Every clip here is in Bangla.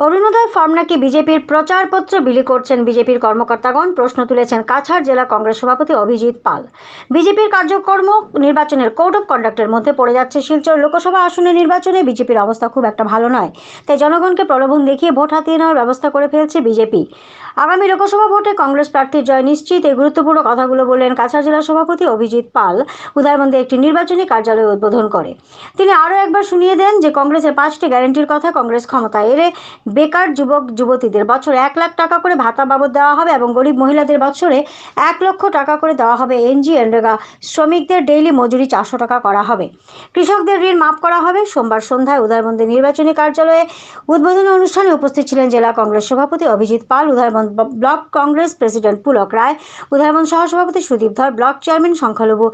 অরুণোদয় ফর্ম নাকি বিজেপির প্রচারপত্র বিলি করছেন বিজেপির কর্মকর্তাগণ? প্রশ্ন তুলেছেন কাছাড় জেলা কংগ্রেস সভাপতি অভিজিৎ পাল। বিজেপির কার্যক্রম নির্বাচনের কোড অফ কন্ডাক্টের মধ্যে পড়ে যাচ্ছে শিলচর লোকসভা আসনের নির্বাচনে। বিজেপির অবস্থা খুব একটা ভালো নয়। তাই জনগণকে প্রলোভন দেখিয়ে ভোট হাতিয়ে নেওয়ার ব্যবস্থা করে ফেলছে বিজেপি। আগামী লোকসভা ভোটে কংগ্রেস প্রার্থীর জয় নিশ্চিত, এই গুরুত্বপূর্ণ কথাগুলো বললেন কাছাড় জেলা সভাপতি অভিজিৎ পাল। উদারবন্দে একটি নির্বাচনী কার্যালয় উদ্বোধন করে। তিনি আরও একবার শুনিয়ে দেন যে কংগ্রেসের পাঁচটি গ্যারান্টির কথা কংগ্রেস ক্ষমতায় এলে বেকার যুবক, যুবতীদের বছরে এক লাখ টাকা করে ভাতা বাবদ দেওয়া হবে এবং গরিব মহিলাদের বছরে এক লক্ষ টাকা করে দেওয়া হবে এনজি এনরেগা শ্রমিকদের ডেইলি মজুরি চারশো টাকা করা হবে। কৃষকদের ঋণ মাফ করা হবে। সোমবার সন্ধ্যায় উদারবন্দে নির্বাচনী কার্যালয়ে উদ্বোধনী অনুষ্ঠানে উপস্থিত ছিলেন জেলা কংগ্রেস সভাপতি অভিজিৎ পাল উদারবন্দ ব্লক কংগ্রেস প্রেসিডেন্ট পুলক রায় উদারবন্দ সহসভাপতি সুদীপ ধর, ব্লক চেয়ারম্যান সংখ্যালঘু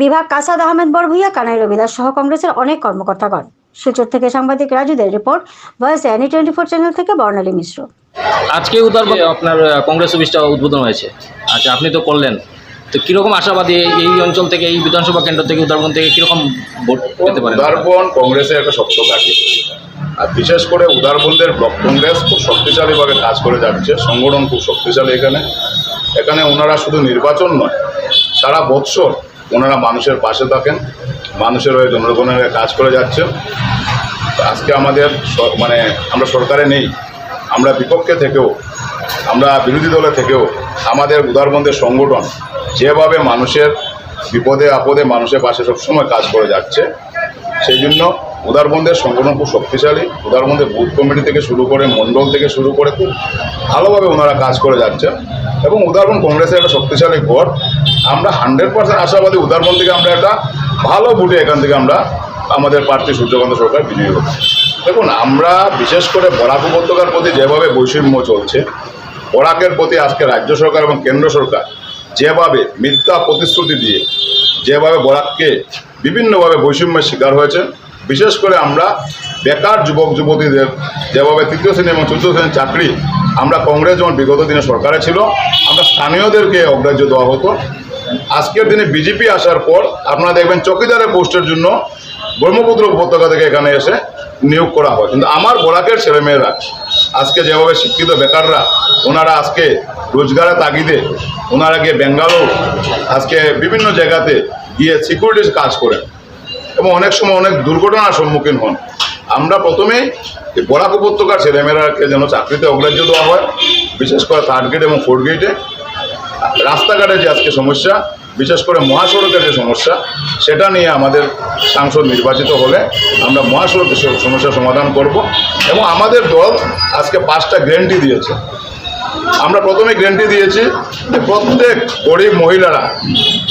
বিভাগ কাসাদ আহমেদ বরভুইয়া কানাই রবিদাস সহ কংগ্রেসের অনেক কর্মকর্তাগণ। শিলচর থেকে সাংবাদিক রাজুদের report voice any twenty four channel থেকে বর্ণালী মিশ্র। আজকে উদার আপনার কংগ্রেস অফিসটা উদ্বোধন হয়েছে। আচ্ছা আপনি তো করলেন। তো কীরকম আশাবাদী এই- অঞ্চল থেকে এই বিধানসভা কেন্দ্র থেকে উদারবন থেকে কীরকম ভোট পেতে পারেন? উদারবন কংগ্রেসের একটা শক্ত ঘাঁটি আর বিশেষ করে উদারবন্দের ব্লক কংগ্রেস খুব শক্তিশালীভাবে কাজ করে যাচ্ছে। সংগঠন খুব শক্তিশালী এখানে। এখানে ওনারা শুধু নির্বাচন নয় সারা বৎসর ওনারা মানুষের পাশে থাকেন, মানুষের হয়ে জনগণের হয়ে কাজ করে যাচ্ছেন আজকে আমাদের মানে আমরা সরকারে নেই, আমরা বিপক্ষে থেকেও, আমরা বিরোধী দলে থেকেও আমাদের উদারবন্ধের সংগঠন যেভাবে মানুষের বিপদে, আপদে মানুষের পাশে সবসময় কাজ করে যাচ্ছে, সেই জন্য উদারবন্ধের সংগঠন খুব শক্তিশালী। উদারবন্দের বুথ কমিটি থেকে শুরু করে, মণ্ডল থেকে শুরু করে খুব ভালোভাবে ওনারা কাজ করে যাচ্ছে। এবং উদারবন কংগ্রেসের একটা শক্তিশালী ভোট আমরা হান্ড্রেড পার্সেন্ট আশাবাদী উদারবন থেকে আমরা একটা ভালো ভোটে এখান থেকে আমরা আমাদের প্রার্থী সূর্যকান্ত সরকার বিজয়ী হবে। দেখুন, আমরা বিশেষ করে বরাক উপত্যকার প্রতি যেভাবে বৈষম্য চলছে, বরাকের প্রতি আজকে রাজ্য সরকার এবং কেন্দ্র সরকার যেভাবে মিথ্যা প্রতিশ্রুতি দিয়ে যেভাবে বরাককে বিভিন্নভাবে বৈষম্যের শিকার হয়েছে বিশেষ করে আমরা বেকার যুবক যুবতীদের যেভাবে তৃতীয় শ্রেণি এবং চতুর্থ শ্রেণির চাকরি আমরা কংগ্রেস যেমন বিগত দিনে সরকারে ছিল, আমরা স্থানীয়দেরকে অগ্রাহ্য দেওয়া হতো আজকের দিনে বিজেপি আসার পর আপনারা দেখবেন চকিদারের পোস্টের জন্য ব্রহ্মপুত্র উপত্যকা থেকে এখানে এসে নিয়োগ করা হয়। কিন্তু আমার বরাকের ছেলেমেয়েরা, আজকে যেভাবে শিক্ষিত বেকাররা, ওনারা আজকে রোজগারের তাগিদে, ওনারা গিয়ে ব্যাঙ্গালোর আজকে বিভিন্ন জায়গাতে গিয়ে সিকিউরিটির কাজ করেন এবং অনেক সময় অনেক দুর্ঘটনার সম্মুখীন হন। আমরা প্রথমেই এই বরাক উপত্যকার ছেলেমেয়েরাকে যেন চাকরিতে অগ্রাহ্য দেওয়া হয়, বিশেষ করে থার্ড গ্রেড এবং ফোর্থ গেটে রাস্তাঘাটে যে আজকে সমস্যা, বিশেষ করে মহাসড়কের যে সমস্যা, সেটা নিয়ে আমাদের সাংসদ নির্বাচিত হলে আমরা মহাসড়কের স- সমস্যার সমাধান করব এবং আমাদের দল আজকে পাঁচটা গ্যারেন্টি দিয়েছে। আমরা প্রথমে গ্যারেন্টি দিয়েছি যে প্রত্যেক গরিব মহিলারা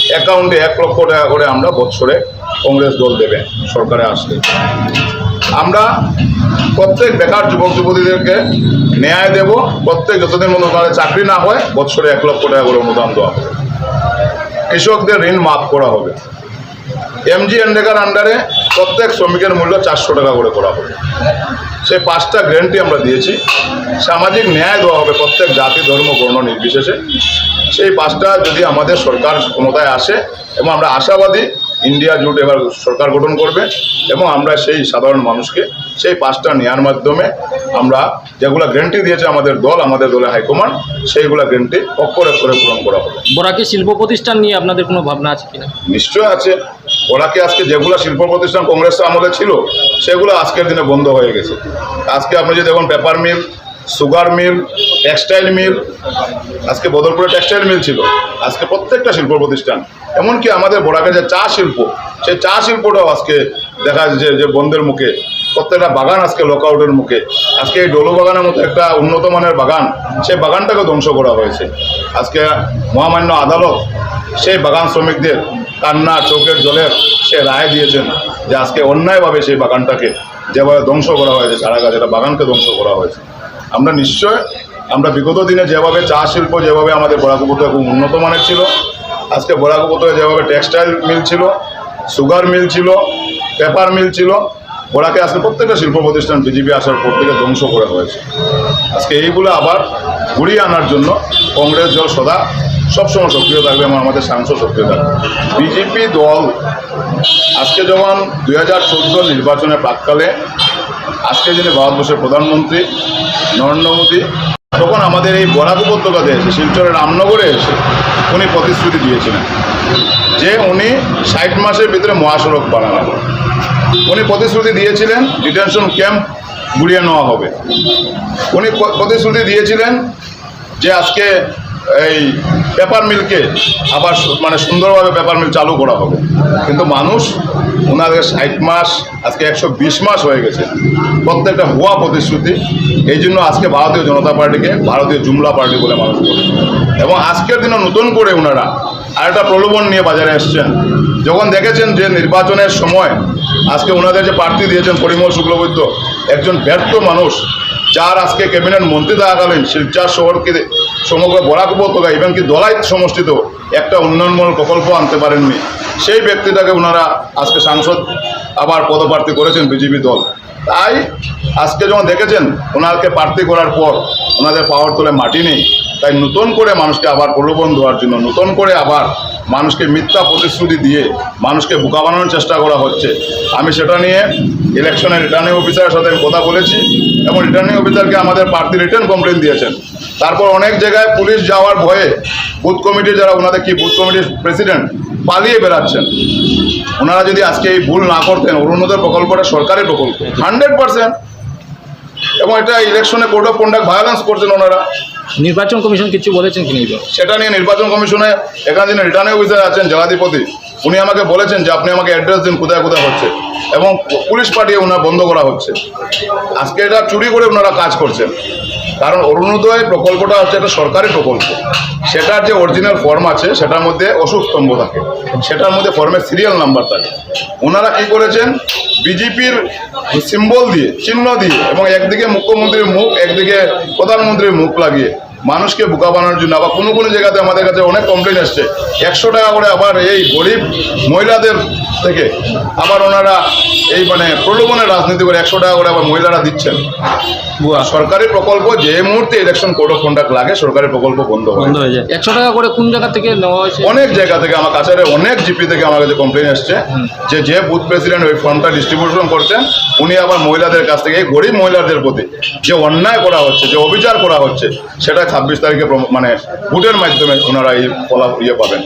অ্যাকাউন্টে এক লক্ষ টাকা করে আমরা বৎসরে কংগ্রেস দল দেবে, সরকারে আসলে আমরা প্রত্যেক বেকার যুবক যুবতীদেরকে ন্যায় দেব, প্রত্যেক যতদিন মতো তাদের চাকরি না হয়, বৎসরে এক লক্ষ টাকা করে অনুদান দেওয়া হবে। কৃষকদের ঋণ মাফ করা হবে। এমজি এনডেকার আন্ডারে প্রত্যেক শ্রমিকের মূল্য চারশো টাকা করে করা হবে। সেই পাঁচটা গ্যারেন্টি আমরা দিয়েছি। সামাজিক ন্যায় দেওয়া হবে প্রত্যেক জাতি, ধর্ম, বর্ণ নির্বিশেষে। সেই পাঁচটা যদি আমাদের সরকার ক্ষমতায় আসে, এবং আমরা আশাবাদী ইন্ডিয়া জোট এবার সরকার গঠন করবে এবং আমরা সেই সাধারণ মানুষকে সেই পাঁচটা নেওয়ার মাধ্যমে আমরা যেগুলো গ্যারেন্টি দিয়েছে আমাদের দল আমাদের দলের হাইকমান্ড সেইগুলো গ্যারেন্টি অক্ষর অক্ষরে পূরণ করা হবে। বরাকে শিল্প প্রতিষ্ঠান নিয়ে আপনাদের কোনো ভাবনা আছে কিনা? নিশ্চয় আছে। ওরাকে আজকে যেগুলো শিল্প প্রতিষ্ঠান কংগ্রেসের আমলে ছিল সেগুলো আজকের দিনে বন্ধ হয়ে গেছে। আজকে আপনি যদি দেখুন paper mill sugar mill, textile mill, আজকে বদরপুরে টেক্সটাইল মিল ছিল, আজকে প্রত্যেকটা শিল্প প্রতিষ্ঠান, এমনকি আমাদের বড়াকে যে চা শিল্প, সেই চা শিল্পটাও আজকে দেখা যাচ্ছে যে বন্ধের মুখে, প্রত্যেকটা বাগান আজকে লকআউটের মুখে, আজকে এই ডলু বাগানের মতো একটা উন্নত মানের বাগান, সেই বাগানটাকে ধ্বংস করা হয়েছে। আজকে মহামান্য আদালত সেই বাগান শ্রমিকদের কান্না, চোখের জলের সে রায় দিয়েছেন যে আজকে অন্যায়ভাবে সেই বাগানটাকে যেভাবে ধ্বংস করা হয়েছে সারা গাছ এটা বাগানকে ধ্বংস করা হয়েছে। আমরা নিশ্চয়, আমরা বিগত দিনে যেভাবে চা শিল্প, যেভাবে আমাদের বরাকুপুতে খুব উন্নত মানের ছিল, আজকে বরাকুপুতে যেভাবে টেক্সটাইল মিল ছিল সুগার মিল ছিল পেপার মিল ছিল ওরাকে আজকে প্রত্যেকটা শিল্প প্রতিষ্ঠান বিজেপি আসার পর থেকে ধ্বংস করা হয়েছে। আজকে এইগুলো আবার ঘুরিয়ে আনার জন্য কংগ্রেস দল সদা সবসময় সক্রিয় থাকবে এবং আমাদের সাংসদ সক্রিয় থাকবে। বিজেপি দল আজকে যেমন দুই নির্বাচনের প্রাককালে আজকে যিনি ভারতবর্ষের প্রধানমন্ত্রী নরেন্দ্র মোদী, তখন আমাদের এই বরাক উপত্যকাতে এসে শিলচরের রামনগরে এসে উনি প্রতিশ্রুতি দিয়েছিলেন যে উনি ষাট মাসের ভিতরে মহাসড়ক বানানো উনি প্রতিশ্রুতি দিয়েছিলেন ডিটেনশন ক্যাম্প গুড়িয়ে নেওয়া হবে। উনি প্রতিশ্রুতি দিয়েছিলেন যে আজকে এই পেপার মিলকে আবার মানে সুন্দরভাবে পেপার মিল চালু করা হবে। কিন্তু মানুষ ওনাদের ষাট মাস, আজকে একশো বিশ মাস হয়ে গেছে। প্রত্যেকটা ভুয়া প্রতিশ্রুতি। এই জন্য আজকে ভারতীয় জনতা পার্টিকে ভারতীয় জুমলা পার্টি বলে মানুষ বলে। এবং আজকের দিনে নতুন করে ওনারা আরেকটা প্রলোভন নিয়ে বাজারে এসছেন। যখন দেখেছেন যে নির্বাচনের সময় আজকে ওনাদের যে প্রার্থী দিয়েছেন পরিমল শুক্লবৈদ্য, একজন ব্যর্থ মানুষ যার আজকে ক্যাবিনেট মন্ত্রী থাকাকালীন শিলচর শহরকে সমগ্র বরাক উপত্যকা ইভেন কি দলাই সমষ্টিত একটা উন্নয়নমূলক প্রকল্প আনতে পারেননি। সেই ব্যক্তিটাকে ওনারা আজকে সাংসদ আবার পদপ্রার্থী করেছেন বিজেপি দল। তাই আজকে যখন দেখেছেন ওনাকে প্রার্থী করার পর ওনাদের পাওয়ার তোলে মাটি নেই, তাই নতুন করে মানুষকে আবার প্রলোভন দেওয়ার জন্য, নতুন করে আবার মানুষকে মিথ্যা প্রতিশ্রুতি দিয়ে মানুষকে বোকা বানানোর চেষ্টা করা হচ্ছে। আমি সেটা নিয়ে ইলেকশনের রিটার্নিং অফিসারের সাথে কথা বলেছি এবং রিটার্নিং অফিসারকে আমাদের প্রার্থী রিটার্ন কমপ্লেন দিয়েছেন। তারপর অনেক জায়গায় পুলিশ যাওয়ার ভয়ে বুথ কমিটির যারা ওনাদের কি বুথ কমিটির প্রেসিডেন্ট পালিয়ে বেড়াচ্ছেন। ওনারা যদি আজকে এই ভুল না করতেন, অরুণোদয় প্রকল্পটা সরকারি প্রকল্প। হান্ড্রেড পার্সেন্ট এবং এটা ইলেকশনে কোড অফ কন্ডাক্ট ভায়োলেন্স করছেন ওনারা। নির্বাচন কমিশন কিছু বলেছেন কি সেটা নিয়ে নির্বাচন কমিশনে এখানে যিনি রিটার্নিং অফিসার আছেন, জেলাধিপতি, উনি আমাকে বলেছেন যে আপনি আমাকে অ্যাড্রেস দিন, কোথায় কোথায় হচ্ছে এবং পুলিশ পাঠিয়ে ওনার বন্ধ করা হচ্ছে। আজকে এটা চুরি করে ওনারা কাজ করছেন। কারণ অরুণোদয় প্রকল্পটা হচ্ছে একটা সরকারি প্রকল্প। সেটার যে অরিজিনাল ফর্ম আছে, সেটার মধ্যে অশোক স্তম্ভ থাকে। সেটার মধ্যে ফর্মের সিরিয়াল নাম্বার থাকে। ওনারা কি করেছেন? বিজেপির সিম্বল দিয়ে, চিহ্ন দিয়ে এবং একদিকে মুখ্যমন্ত্রীর মুখ, একদিকে প্রধানমন্ত্রীর মুখ লাগিয়ে মানুষকে বোকা বানানোর জন্য আবার কোনো কোনো জায়গাতে আমাদের কাছে অনেক কমপ্লেন আসছে একশো টাকা করে আবার এই গরিব মহিলাদের থেকে আবার ওনারা এই মানে প্রলোভনের রাজনীতি করে একশো টাকা করে আবার মহিলারা দিচ্ছেন। সরকারি প্রকল্প যে মুহূর্তে ইলেকশন কোড অফ কন্ডাক্ট লাগে সরকারি প্রকল্প বন্ধ হয়। বন্ধ হয়ে যায়। একশো টাকা করে কোন জায়গা থেকে নেওয়া হয়েছে? অনেক জায়গা থেকে আমার কাছে অনেক জিপি থেকে আমার কাছে কমপ্লেন এসছে যে যে বুথ প্রেসিডেন্ট ওই ফর্মটা ডিস্ট্রিবিউশন করছেন উনি আবার মহিলাদের কাছ থেকে এই গরিব মহিলাদের প্রতি যে অন্যায় করা হচ্ছে যে অবিচার করা হচ্ছে সেটা ছাব্বিশ তারিখে মানে ভোটের মাধ্যমে ওনারা এই ফলা ইয়ে পাবেন।